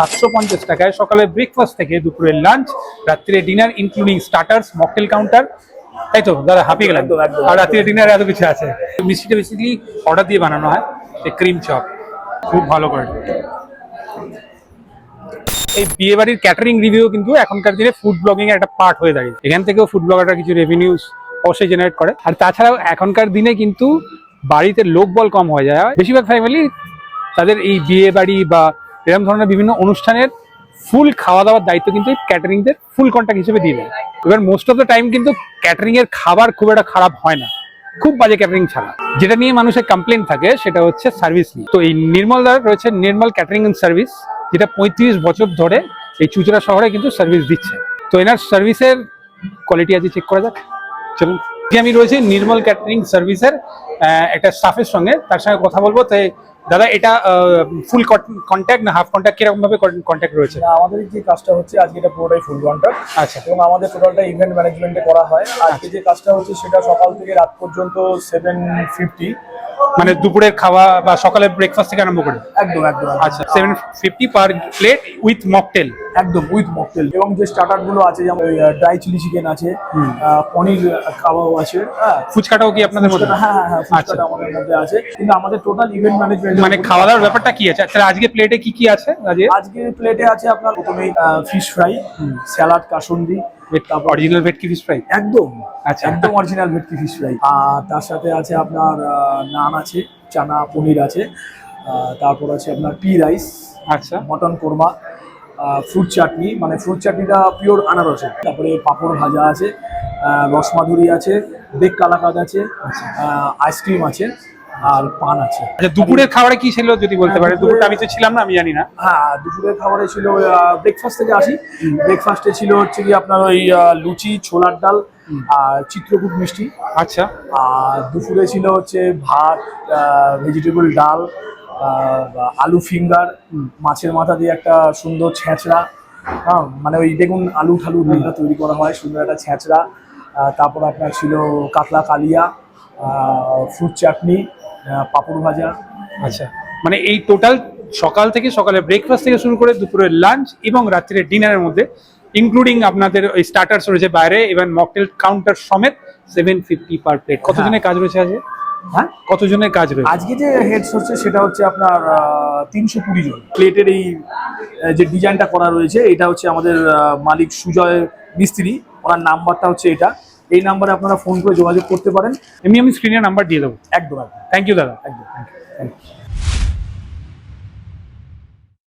সাতশো পঞ্চাশ টাকায় সকালে ব্রেকফাস্ট থেকে দুপুরের লাঞ্চ রাত্রে dinner including starters mocktail counter তাই তো? দাদা হাঁপিয়ে গেলাম। আর রাত্রে ডিনারে এত কিছু আছে? মিষ্টিটা বেসিক্যালি অর্ডার দিয়ে বানানো হয় ক্রিম চপ খুব ভালো করে। এই বিয়ে বাড়ির ক্যাটারিং রিভিউ কিন্তু এখনকার দিনে ফুড ব্লগিং এর একটা পার্ট হয়ে দাঁড়িয়েছে। এখান থেকেও ফুড ব্লগাররা কিছু রেভিনিউস অবশ্যই জেনারেট করে। আর তাছাড়াও এখনকার দিনে কিন্তু বাড়িতে লোক বল কম হয়ে যায়। বেশিরভাগ ফ্যামিলি তাদের এই বিয়ে বাড়ি বা এরকম ধরনের বিভিন্ন অনুষ্ঠানের ফুল খাওয়া দাওয়ার দায়িত্ব কিন্তু ক্যাটারিংদের ফুল কন্ট্যাক্ট হিসেবে দিয়ে দেয়। এবার মোস্ট অফ দ্য টাইম কিন্তু ক্যাটারিং এর খাবার খুব একটা খারাপ হয় না। খুব বাজে ক্যাটারিং ছাড়া। যেটা নিয়ে মানুষের কমপ্লেন থাকে সেটা হচ্ছে সার্ভিস নিয়ে। তো এই নির্মল দ্বারা রয়েছে নির্মল ক্যাটারিং এন্ড সার্ভিস যেটা পঁয়ত্রিশ বছর ধরে এই চুচড়া শহরে কিন্তু সার্ভিস দিচ্ছে। তো এনার সার্ভিসের কোয়ালিটি আজকে চেক করা যাক। চলুন, আমি রয়েছি নির্মল ক্যাটারিং সার্ভিসের একটা স্টাফের সঙ্গে। তার সঙ্গে কথা বলব। তাই দাদা এটা ফুল কন্ট্যাক্ট না হাফ কন্ট্যাক্ট কীরকম ভাবে কন্ট্যাক্ট রয়েছে? না, আমাদের যে কাজটা হচ্ছে আজকে এটা পুরোটাই ফুল কন্ট্যাক্ট আচ্ছা। এবং আমাদের টোটালটা ইভেন্ট ম্যানেজমেন্টে করা হয়। আজকে যে কাজটা হচ্ছে সেটা সকাল থেকে রাত পর্যন্ত সেভেন ফিফটি মানে দুপুরের খাওয়া বা সকালের ব্রেকফাস্ট থেকে আরম্ভ করে? একদম একদম আচ্ছা seven fifty per plate with mocktail একদম উইথ মকটেল এবং যে স্টার্টারগুলো আছে যেমন ড্রাই চিলি চিকেন আছে। পনির কাবাব আছে হ্যাঁ। ফুচকাটাও কি আপনাদের মধ্যে? হ্যাঁ হ্যাঁ হ্যাঁ আচ্ছা। ফুচকাটা আমাদের মধ্যে আছে। কিন্তু আমাদের টোটাল ইভেন্ট ম্যানেজমেন্ট মানে খাওয়া দাওয়ার ব্যাপারটা কি আছে? তাহলে আজকে প্লেটে কি কি আছে আজকে আজকে প্লেটে আছে আপনার প্রথমেই ফিশ ফ্রাই স্যালাড কাসুন্দি অরিজিনাল ভেটকি ফিশ ফ্রাই একদম। আচ্ছা। একদম অরিজিনাল ভেটকি ফিশ ফ্রাই আর তার সাথে আছে আপনার নান আছে চানা পনির আছে তারপর আছে আপনার পি রাইস আচ্ছা। মটন কোরমা ফ্রুট চাটনি মানে ফ্রুট চাটনিটা পিওর আনারসের তারপরে পাঁপড় ভাজা আছে রসমাধুরি আছে বেক কালাকাদ আছে আইসক্রিম আছে। আর পান আছে। আচ্ছা দুপুরের খাবারে কি ছিল যদি বলতে পারেন? দুপুরে- দুপুরটা আমি তো ছিলাম না আমি জানি না। হ্যাঁ দুপুরের খাবারে ছিল ব্রেকফাস্ট থেকে আসি। ব্রেকফাস্টে ছিল হচ্ছে কি আপনার ওই লুচি ছোলার ডাল আর চিত্রকূট মিষ্টি। আচ্ছা। আর দুপুরে ছিল হচ্ছে ভাত ভেজিটেবল ডাল আলু ফিঙ্গার মাছের মাথা দিয়ে একটা সুন্দর ছেঁচড়া। হ্যাঁ মানে ওই দেখুন আলু ঠালু ডিমটা তৈরি করা হয় সুন্দর একটা ছেঁচড়া। তারপর আপনার ছিল কাতলা কালিয়া ফ্রুট চাটনি পাঁপড় ভাজা। আচ্ছা। মানে এই টোটাল সকাল থেকে সকালে ব্রেকফাস্ট থেকে শুরু করে দুপুরের লাঞ্চ এবং রাত্রের ডিনারের মধ্যে ইনক্লুডিং আপনাদের ওই স্টার্টার্স রয়েছে বাইরে এবং মকটেল কাউন্টার সমেত সেভেন ফিফটি পার প্লেট কতজনের কাজ রয়েছে আজকে? হ্যাঁ? কতজনের কাজ রয়েছে? আজকে যে হেডস হচ্ছে সেটা হচ্ছে আপনার তিনশো কুড়ি জন। প্লেটের এই যে ডিজাইনটা করা রয়েছে এটা হচ্ছে আমাদের মালিক সুজয় মিস্ত্রি। ওনার নাম্বারটা হচ্ছে এটা। এই নাম্বারে আপনারা ফোন করে যোগাযোগ করতে পারেন। এমনি আমি স্ক্রিনে নাম্বার দিয়ে দেবো। একদম একদম। থ্যাংক ইউ দাদা। একদম থ্যাংক you.